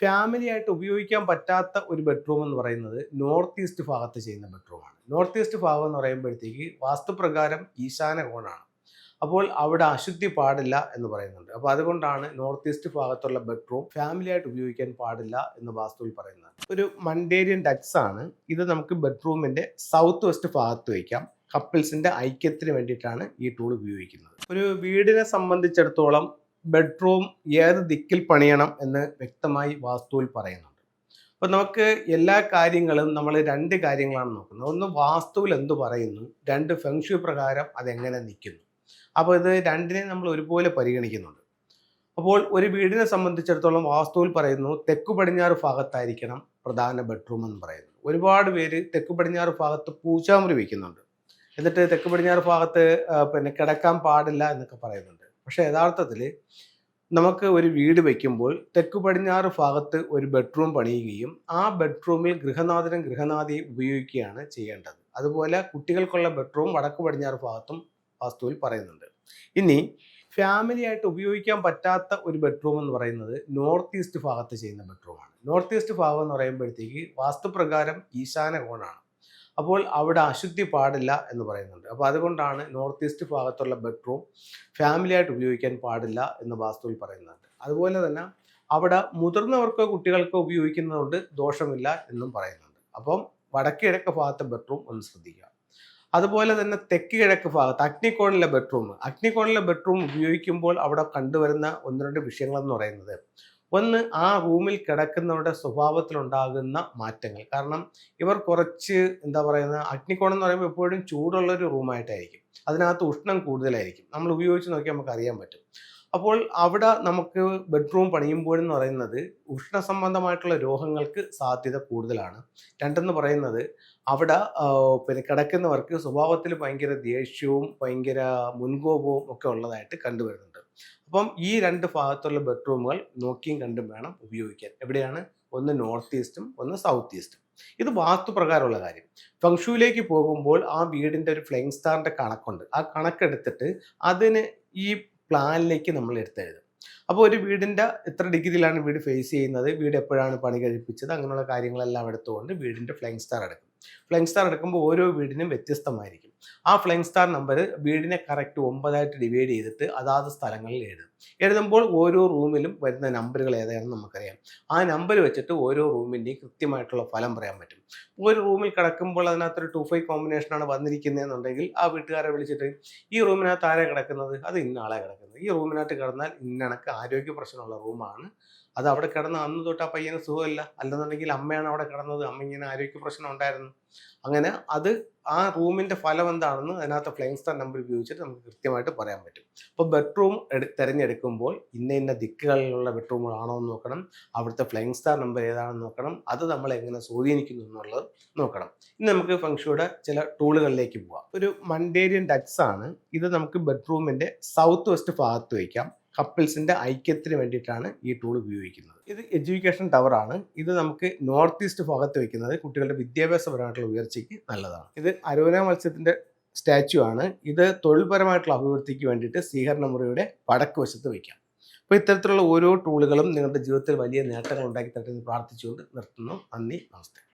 Family ആയിട്ട് ഉപയോഗിക്കാൻ പറ്റാത്ത ഒരു ബെഡ്റൂം എന്ന് പറയുന്നത് നോർത്ത് ഈസ്റ്റ് ഭാഗത്ത് ചെയ്യുന്ന ബെഡ്റൂമാണ് നോർത്ത് ഈസ്റ്റ് ഭാഗം എന്ന് പറയുമ്പോഴത്തേക്ക് വാസ്തുപ്രകാരം ഈശാന കോണാണ്. അപ്പോൾ അവിടെ അശുദ്ധി പാടില്ല എന്ന് പറയുന്നുണ്ട്. അപ്പോൾ അതുകൊണ്ടാണ് നോർത്ത് ഈസ്റ്റ് ഭാഗത്തുള്ള ബെഡ്റൂം ഫാമിലി ആയിട്ട് ഉപയോഗിക്കാൻ പാടില്ല എന്ന് വാസ്തുവിൽ പറയുന്നത്. ഒരു മണ്ടേരിയൻ ഡക്സ് ആണ്. ഇത് നമുക്ക് ബെഡ്റൂമിന്റെ സൗത്ത് വെസ്റ്റ് ഭാഗത്ത് വയ്ക്കാം കപ്പിൾസിന്റെ ഐക്യത്തിന് വേണ്ടിയിട്ടാണ് ഈ ടൂൾ ഉപയോഗിക്കുന്നത്. ഒരു വീടിനെ സംബന്ധിച്ചിടത്തോളം ബെഡ്റൂം ഏത് ദിക്കിൽ പണിയണം എന്ന് വ്യക്തമായി വാസ്തുവിൽ പറയുന്നുണ്ട്. അപ്പോൾ നമുക്ക് എല്ലാ കാര്യങ്ങളും നമ്മൾ രണ്ട് കാര്യങ്ങളാണ് നോക്കുന്നത്. ഒന്ന് വാസ്തുവിൽ എന്ത് പറയുന്നു? രണ്ട് ഫെങ്ഷു പ്രകാരം അതെങ്ങനെ നിൽക്കുന്നു? അപ്പോൾ ഇത് രണ്ടിനെ നമ്മൾ ഒരുപോലെ പരിഗണിക്കുന്നുണ്ട്. അപ്പോൾ ഒരു വീടിനെ സംബന്ധിച്ചിടത്തോളം വാസ്തുവിൽ പറയുന്നു തെക്കു പടിഞ്ഞാറ് ഭാഗത്തായിരിക്കണം പ്രധാന ബെഡ്റൂം എന്ന് പറയുന്നു ഒരുപാട് പേര് തെക്കു പടിഞ്ഞാറ് ഭാഗത്ത് പൂച്ചാമുറി വയ്ക്കുന്നുണ്ട് എന്നിട്ട് തെക്ക് പടിഞ്ഞാറ് ഭാഗത്ത് പിന്നെ കിടക്കാൻ പാടില്ല എന്നൊക്കെ പറയുന്നുണ്ട്. പക്ഷെ യഥാർത്ഥത്തിൽ നമുക്ക് ഒരു വീട് വയ്ക്കുമ്പോൾ തെക്ക് പടിഞ്ഞാറ് ഭാഗത്ത് ഒരു ബെഡ്റൂം പണിയുകയും ആ ബെഡ്റൂമിൽ ഗൃഹനാഥനും ഗൃഹനാഥിയും ഉപയോഗിക്കുകയാണ് ചെയ്യേണ്ടത്. അതുപോലെ കുട്ടികൾക്കുള്ള ബെഡ്റൂം വടക്ക് പടിഞ്ഞാറ് ഭാഗത്തും വാസ്തുവിൽ പറയുന്നുണ്ട്. ഇനി ഫാമിലി ആയിട്ട് ഉപയോഗിക്കാൻ പറ്റാത്ത ഒരു ബെഡ്റൂം എന്ന് പറയുന്നത് നോർത്ത് ഈസ്റ്റ് ഭാഗത്ത് ചെയ്യുന്ന ബെഡ്റൂമാണ്. നോർത്ത് ഈസ്റ്റ് ഭാഗം എന്ന് പറയുമ്പോഴത്തേക്ക് വാസ്തുപ്രകാരം ഈശാന കോണാണ് അപ്പോൾ അവിടെ അശുദ്ധി പാടില്ല എന്ന് പറയുന്നുണ്ട്. അപ്പോൾ അതുകൊണ്ടാണ് നോർത്ത് ഈസ്റ്റ് ഭാഗത്തുള്ള ബെഡ്റൂം ഫാമിലി ആയിട്ട് ഉപയോഗിക്കാൻ പാടില്ല എന്ന് വാസ്തുവിൽ പറയുന്നുണ്ട്. അതുപോലെ തന്നെ അവിടെ മുതിർന്നവർക്കോ കുട്ടികൾക്കോ ഉപയോഗിക്കുന്നതുകൊണ്ട് ദോഷമില്ല എന്നും പറയുന്നുണ്ട്. അപ്പം വടക്കിഴക്ക് ഭാഗത്തെ ബെഡ്റൂം ഒന്ന് ശ്രദ്ധിക്കുക. അതുപോലെ തന്നെ തെക്ക് കിഴക്ക് ഭാഗത്ത് അഗ്നികോണിലെ ബെഡ്റൂം. അഗ്നികോണിലെ ബെഡ്റൂം ഉപയോഗിക്കുമ്പോൾ അവിടെ കണ്ടുവരുന്ന ഒന്ന് രണ്ട് വിഷയങ്ങളെന്ന് പറയുന്നത് ഒന്ന് ആ റൂമിൽ കിടക്കുന്നവരുടെ സ്വഭാവത്തിലുണ്ടാകുന്ന മാറ്റങ്ങൾ. കാരണം ഇവർ കുറച്ച് എന്താ പറയുന്നത് അഗ്നികോണം എന്ന് പറയുമ്പോൾ എപ്പോഴും ചൂടുള്ള ഒരു റൂമായിട്ടായിരിക്കും. അതിനകത്ത് ഉഷ്ണം കൂടുതലായിരിക്കും. നമ്മൾ ഉപയോഗിച്ച് നോക്കിയാൽ നമുക്ക് അറിയാൻ പറ്റും. അപ്പോൾ അവിടെ നമുക്ക് ബെഡ്റൂം പണിയുമ്പോഴെന്ന് പറയുന്നത് ഉഷ്ണ സംബന്ധമായിട്ടുള്ള രോഗങ്ങൾക്ക് സാധ്യത കൂടുതലാണ്. രണ്ടെന്ന് പറയുന്നത് അവിടെ പിന്നെ കിടക്കുന്നവർക്ക് സ്വഭാവത്തിൽ ഭയങ്കര ദേഷ്യവും ഭയങ്കര മുൻകോപവും ഒക്കെ ഉള്ളതായിട്ട് കണ്ടുവരുന്നുണ്ട്. അപ്പം ഈ രണ്ട് ഭാഗത്തുള്ള ബെഡ്റൂമുകൾ നോക്കിയും കണ്ടും വേണം ഉപയോഗിക്കാൻ. എവിടെയാണ്? ഒന്ന് നോർത്ത് ഈസ്റ്റും ഒന്ന് സൗത്ത് ഈസ്റ്റും. ഇത് വാസ്തുപ്രകാരമുള്ള കാര്യം. ഫംഗ്ഷുവിലേക്ക് പോകുമ്പോൾ ആ വീടിന്റെ ഒരു ഫ്ലെയിം സ്റ്റാറിന്റെ കണക്കുണ്ട്. ആ കണക്കെടുത്തിട്ട് അതിന് ഈ പ്ലാനിലേക്ക് നമ്മൾ എടുത്തെഴുതും അപ്പോൾ ഒരു വീടിന്റെ എത്ര ഡിഗ്രിയിലാണ് വീട് ഫേസ് ചെയ്യുന്നത് വീട് എപ്പോഴാണ് പണി കഴിപ്പിച്ചത് അങ്ങനെയുള്ള കാര്യങ്ങളെല്ലാം എടുത്തുകൊണ്ട് വീടിന്റെ ഫ്ലൈങ് സ്റ്റാർ എടുക്കും. ഫ്ലൈങ് സ്റ്റാർ എടുക്കുമ്പോൾ ഓരോ വീടിനും വ്യത്യസ്തമായിരിക്കും. ആ ഫ്ലൈങ് സ്റ്റാർ നമ്പർ വീടിനെ കറക്റ്റ് ഒമ്പതായിട്ട് ഡിവൈഡ് ചെയ്തിട്ട് അതാത് സ്ഥലങ്ങളിൽ എഴുതും. എഴുതുമ്പോൾ ഓരോ റൂമിലും വരുന്ന നമ്പറുകൾ ഏതാണെന്ന് നമുക്കറിയാം. ആ നമ്പർ വെച്ചിട്ട് ഓരോ റൂമിന്റെയും കൃത്യമായിട്ടുള്ള ഫലം പറയാൻ പറ്റും. ഒരു റൂമിൽ കിടക്കുമ്പോൾ അതിനകത്തൊരു ടു ഫൈവ് കോമ്പിനേഷനാണ് വന്നിരിക്കുന്നതെന്നുണ്ടെങ്കിൽ ആ വീട്ടുകാരെ വിളിച്ചിട്ട് ഈ റൂമിനകത്ത് ആരെ കിടക്കുന്നത്? അത് ഇന്ന ആളെ കിടക്കുന്നത്. ഈ റൂമിനകത്ത് കിടന്നാൽ ഇന്നണക്ക് ആരോഗ്യ പ്രശ്നമുള്ള റൂമാണ് അത് അവിടെ കിടന്ന അന്ന് തൊട്ട് ആ പയ്യന് സുഖമില്ല. അല്ലെന്നുണ്ടെങ്കിൽ അമ്മയാണ് അവിടെ കിടന്നത്. അമ്മ ഇങ്ങനെ ആരോഗ്യ പ്രശ്നം ഉണ്ടായിരുന്നു. അങ്ങനെ അത് ആ റൂമിന്റെ ഫലം എന്താണെന്ന് അതിനകത്ത് ഫ്ലൈങ് സ്റ്റാർ നമ്പർ ഉപയോഗിച്ചിട്ട് നമുക്ക് കൃത്യമായിട്ട് പറയാൻ പറ്റും. അപ്പോൾ ബെഡ്റൂം എടു തിരഞ്ഞെടുക്കുമ്പോൾ ഇന്ന ഇന്ന ദിക്കുകളിലുള്ള ബെഡ്റൂമുകളാണോ എന്ന് നോക്കണം. അവിടുത്തെ ഫ്ലൈങ് സ്റ്റാർ നമ്പർ ഏതാണെന്ന് നോക്കണം. അത് നമ്മൾ എങ്ങനെ സ്വാധീനിക്കുന്നു എന്നുള്ളത് നോക്കണം. ഇനി നമുക്ക് ഫംഗ്ഷയുടെ ചില ടൂളുകളിലേക്ക് പോവാം. ഒരു മണ്ടേരിയൻ ഡക്സ് ആണ്. ഇത് നമുക്ക് ബെഡ്റൂമിന്റെ സൗത്ത് വെസ്റ്റ് ഭാഗത്ത് വയ്ക്കാം കപ്പിൾസിന്റെ ഐക്യത്തിന് വേണ്ടിയിട്ടാണ് ഈ ടൂൾ ഉപയോഗിക്കുന്നത്. ഇത് എഡ്യൂക്കേഷൻ ആണ്. ഇത് നമുക്ക് നോർത്ത് ഈസ്റ്റ് ഭാഗത്ത് വയ്ക്കുന്നത് കുട്ടികളുടെ വിദ്യാഭ്യാസപരമായിട്ടുള്ള ഉയർച്ചയ്ക്ക് നല്ലതാണ്. ഇത് അരോന മത്സ്യത്തിന്റെ സ്റ്റാച്ചു ആണ്. ഇത് തൊഴിൽപരമായിട്ടുള്ള അഭിവൃദ്ധിക്ക് വേണ്ടിയിട്ട് സ്വീകരണ മുറിയുടെ വടക്ക് വശത്ത് വയ്ക്കാം അപ്പോൾ ഇത്തരത്തിലുള്ള ഓരോ ടൂളുകളും നിങ്ങളുടെ ജീവിതത്തിൽ വലിയ നേട്ടങ്ങൾ ഉണ്ടാക്കി തരട്ടെ എന്ന് പ്രാർത്ഥിച്ചുകൊണ്ട് നിർത്തുന്നു. നന്ദി നമസ്തേ.